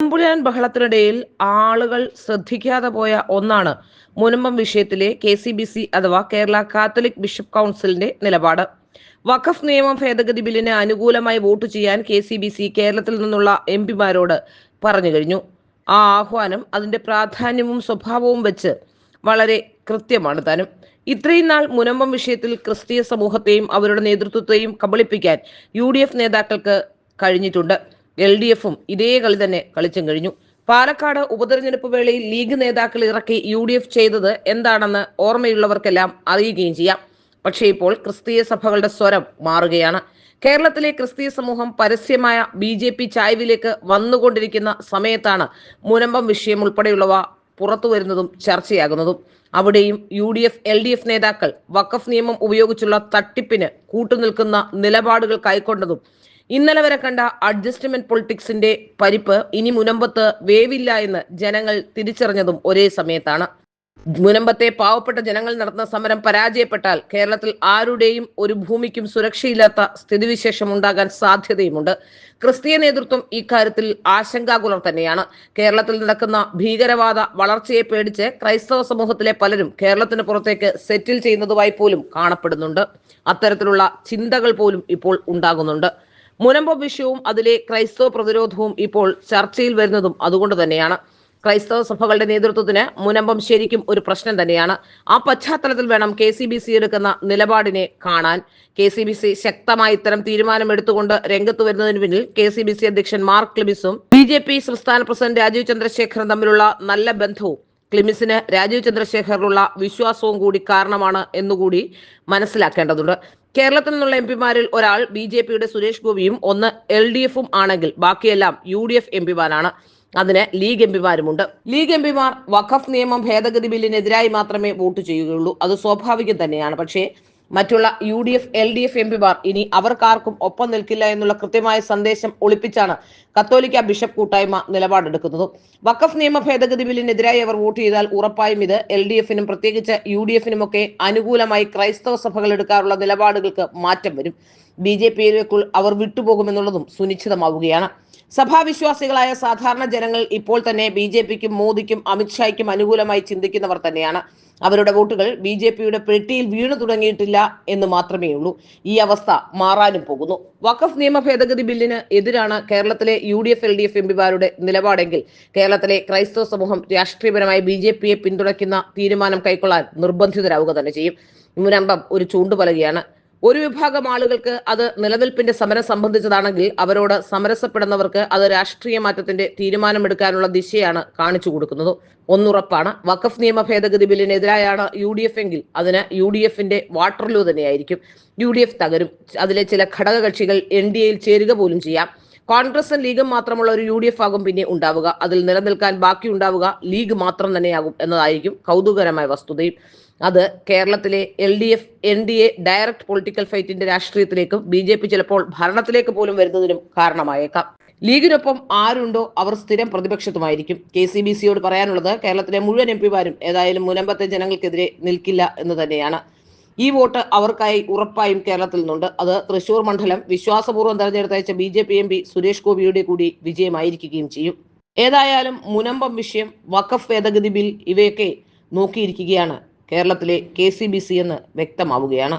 തമ്പുരാൻ ബഹളത്തിനിടയിൽ ആളുകൾ ശ്രദ്ധിക്കാതെ പോയ ഒന്നാണ് മുനമ്പം വിഷയത്തിലെ കെ സി ബി സി അഥവാ കേരള കാത്തലിക് ബിഷപ്പ് കൗൺസിലിന്റെ നിലപാട്. വഖഫ് നിയമം ഭേദഗതി ബില്ലിന് അനുകൂലമായി വോട്ട് ചെയ്യാൻ കെ സി ബി സി കേരളത്തിൽ നിന്നുള്ള എം പിമാരോട് പറഞ്ഞു കഴിഞ്ഞു. ആ ആഹ്വാനം അതിന്റെ പ്രാധാന്യവും സ്വഭാവവും വെച്ച് വളരെ കൃത്യമാണ് താനും. ഇത്രയും നാൾ മുനമ്പം വിഷയത്തിൽ ക്രിസ്തീയ സമൂഹത്തെയും അവരുടെ നേതൃത്വത്തെയും കബളിപ്പിക്കാൻ യു നേതാക്കൾക്ക് കഴിഞ്ഞിട്ടുണ്ട്. എൽ ഡി എഫും ഇതേ കളി തന്നെ കളിച്ചും കഴിഞ്ഞു. പാലക്കാട് ഉപതെരഞ്ഞെടുപ്പ് വേളയിൽ ലീഗ് നേതാക്കൾ ഇറക്കി യു ഡി എഫ് ചെയ്തത് എന്താണെന്ന് ഓർമ്മയുള്ളവർക്കെല്ലാം അറിയുകയും ചെയ്യാം. പക്ഷേ ഇപ്പോൾ ക്രിസ്തീയ സഭകളുടെ സ്വരം മാറുകയാണ്. കേരളത്തിലെ ക്രിസ്തീയ സമൂഹം പരസ്യമായ ബി ജെ പി ചായ്വിലേക്ക് വന്നുകൊണ്ടിരിക്കുന്ന സമയത്താണ് മുനമ്പം വിഷയം ഉൾപ്പെടെയുള്ളവ പുറത്തു വരുന്നതും ചർച്ചയാകുന്നതും. അവിടെയും U D F L D F നേതാക്കൾ വഖഫ് നിയമം ഉപയോഗിച്ചുള്ള തട്ടിപ്പിന് കൂട്ടുനിൽക്കുന്ന നിലപാടുകൾ കൈക്കൊണ്ടതും ഇന്നലെ വരെ കണ്ട അഡ്ജസ്റ്റ്മെന്റ് പൊളിറ്റിക്സിന്റെ പരിപ്പ് ഇനി മുനമ്പത്ത് വേവില്ല എന്ന് ജനങ്ങൾ തിരിച്ചറിഞ്ഞതും ഒരേ സമയത്താണ്. മുനമ്പത്തെ പാവപ്പെട്ട ജനങ്ങൾ നടത്തുന്ന സമരം പരാജയപ്പെട്ടാൽ കേരളത്തിൽ ആരുടെയും ഒരു ഭൂമിക്കും സുരക്ഷയില്ലാത്ത സ്ഥിതിവിശേഷം ഉണ്ടാകാൻ സാധ്യതയുമുണ്ട്. ക്രിസ്തീയ നേതൃത്വം ഇക്കാര്യത്തിൽ ആശങ്കാകുലർ തന്നെയാണ്. കേരളത്തിൽ നടക്കുന്ന ഭീകരവാദ വളർച്ചയെ പേടിച്ച് ക്രൈസ്തവ സമൂഹത്തിലെ പലരും കേരളത്തിന് പുറത്തേക്ക് സെറ്റിൽ ചെയ്യുന്നതുമായി പോലും കാണപ്പെടുന്നുണ്ട്. അത്തരത്തിലുള്ള ചിന്തകൾ പോലും ഇപ്പോൾ ഉണ്ടാകുന്നുണ്ട്. മുനമ്പം വിഷയവും അതിലെ ക്രൈസ്തവ പ്രതിരോധവും ഇപ്പോൾ ചർച്ചയിൽ വരുന്നതും അതുകൊണ്ട് തന്നെയാണ്. ക്രൈസ്തവ സഭകളുടെ നേതൃത്വത്തിന് മുനമ്പം ശരിക്കും ഒരു പ്രശ്നം തന്നെയാണ്. ആ പശ്ചാത്തലത്തിൽ വേണം കെ സി ബി സി എടുക്കുന്ന നിലപാടിനെ കാണാൻ. കെ സി ബി സി ശക്തമായി ഇത്തരം തീരുമാനമെടുത്തുകൊണ്ട് രംഗത്ത് വരുന്നതിന് പിന്നിൽ കെ സി ബി സി അധ്യക്ഷൻ മാർക്ക് ക്ലിമിസും ബി ജെ പി സംസ്ഥാന പ്രസിഡന്റ് രാജീവ് ചന്ദ്രശേഖറും തമ്മിലുള്ള നല്ല ബന്ധവും ക്ലിമിസിന് രാജീവ് ചന്ദ്രശേഖറിലുള്ള വിശ്വാസവും കൂടി കാരണമാണ് എന്നുകൂടി മനസ്സിലാക്കേണ്ടതുണ്ട്. കേരളത്തിൽ നിന്നുള്ള എം പിമാരിൽ ഒരാൾ ബി ജെ പിയുടെ സുരേഷ് ഗോപിയും ഒന്ന് എൽ ഡി എഫും ആണെങ്കിൽ ബാക്കിയെല്ലാം യു ഡി എഫ് എം പിമാരാണ്. അതിന് ലീഗ് എം പിമാരുമുണ്ട്. ലീഗ് എം പിമാർ വഖഫ് നിയമം ഭേദഗതി ബില്ലിനെതിരായി മാത്രമേ വോട്ട് ചെയ്യുകയുള്ളൂ. അത് സ്വാഭാവികം തന്നെയാണ്. പക്ഷേ മറ്റുള്ള U D F L D F M പിമാർ ഇനി അവർക്കാർക്കും ഒപ്പം നിൽക്കില്ല എന്നുള്ള കൃത്യമായ സന്ദേശം ഒളിപ്പിച്ചാണ് കത്തോലിക്ക ബിഷപ്പ് കൂട്ടായ്മ നിലപാടെടുക്കുന്നത്. വഖഫ് നിയമ ഭേദഗതി ബില്ലിനെതിരായി അവർ വോട്ട് ചെയ്താൽ ഉറപ്പായും ഇത് എൽ ഡി എഫിനും പ്രത്യേകിച്ച് യു ഡി എഫിനുമൊക്കെ അനുകൂലമായി ക്രൈസ്തവ സഭകൾ എടുക്കാറുള്ള നിലപാടുകൾക്ക് മാറ്റം വരും. ബി ജെ പിയിലേക്കുൾ അവർ വിട്ടുപോകുമെന്നുള്ളതും സുനിശ്ചിതമാവുകയാണ്. സഭാവിശ്വാസികളായ സാധാരണ ജനങ്ങൾ ഇപ്പോൾ തന്നെ ബി ജെ പിക്കും മോദിക്കും അമിത്ഷായ്ക്കും അനുകൂലമായി ചിന്തിക്കുന്നവർ തന്നെയാണ്. അവരുടെ വോട്ടുകൾ ബി ജെ പിയുടെ പെട്ടിയിൽ വീണു തുടങ്ങിയിട്ടില്ല എന്ന് മാത്രമേ ഉള്ളൂ. ഈ അവസ്ഥ മാറാനും പോകുന്നു. വഖഫ് നിയമ ഭേദഗതി ബില്ലിന് എതിരാണ് കേരളത്തിലെ U D F L D F എംപിമാരുടെ നിലപാടെങ്കിൽ കേരളത്തിലെ ക്രൈസ്തവ സമൂഹം രാഷ്ട്രീയപരമായി ബി ജെ പിയെ പിന്തുണയ്ക്കുന്ന തീരുമാനം കൈക്കൊള്ളാൻ നിർബന്ധിതരാവുക തന്നെ ചെയ്യും. മുനമ്പം ഒരു ചൂണ്ടുപലകയാണ്. ഒരു വിഭാഗം ആളുകൾക്ക് അത് നിലനിൽപ്പിന്റെ സമരം സംബന്ധിച്ചതാണെങ്കിൽ അവരോട് സമരസപ്പെടുന്നവർക്ക് അത് രാഷ്ട്രീയ മാറ്റത്തിന്റെ തീരുമാനമെടുക്കാനുള്ള ദിശയാണ് കാണിച്ചു കൊടുക്കുന്നത്. ഒന്നുറപ്പാണ്. വഖഫ് നിയമ ഭേദഗതി ബില്ലിനെതിരായാണ് യു ഡി എഫ് എങ്കിൽ അതിന് യു ഡി എഫിന്റെ വാട്ടർലൂ തന്നെയായിരിക്കും. യു ഡി എഫ് തകരും. അതിലെ ചില ഘടകകക്ഷികൾ എൻ ഡി എയിൽ ചേരുക പോലും ചെയ്യാം. കോൺഗ്രസും ലീഗും മാത്രമുള്ള ഒരു യു ഡി എഫ് ആകും പിന്നെ ഉണ്ടാവുക. അതിൽ നിലനിൽക്കാൻ ബാക്കി ഉണ്ടാവുക ലീഗ് മാത്രം തന്നെയാകും എന്നതായിരിക്കും കൗതുകരമായ വസ്തുതയും. അത് കേരളത്തിലെ L D F N D A direct political ഫൈറ്റിന്റെ രാഷ്ട്രീയത്തിലേക്കും ബി ജെ പി ചിലപ്പോൾ ഭരണത്തിലേക്ക് പോലും വരുന്നതിനും കാരണമായേക്കാം. ലീഗിനൊപ്പം ആരുണ്ടോ അവർ സ്ഥിരം പ്രതിപക്ഷത്തുമായിരിക്കും. കെ സി ബി സിയോട് പറയാനുള്ളത് കേരളത്തിലെ മുഴുവൻ എം പിമാരും ഏതായാലും മുനമ്പത്തെ ജനങ്ങൾക്കെതിരെ നിൽക്കില്ല എന്ന് തന്നെയാണ്. ഈ വോട്ട് അവർക്കായി ഉറപ്പായും കേരളത്തിൽ നിന്നുണ്ട്. അത് തൃശൂർ മണ്ഡലം വിശ്വാസപൂർവം തെരഞ്ഞെടുത്തയച്ച B J P M P Suresh ഗോപിയുടെ കൂടി വിജയമായിരിക്കുകയും ചെയ്യും. ഏതായാലും മുനമ്പം വിഷയം വഖഫ് ഭേദഗതി ബിൽ ഇവയൊക്കെ നോക്കിയിരിക്കുകയാണ്. കേരളത്തിലെ കെ സി ബി സി എന്ന് വ്യക്തമാവുകയാണ്.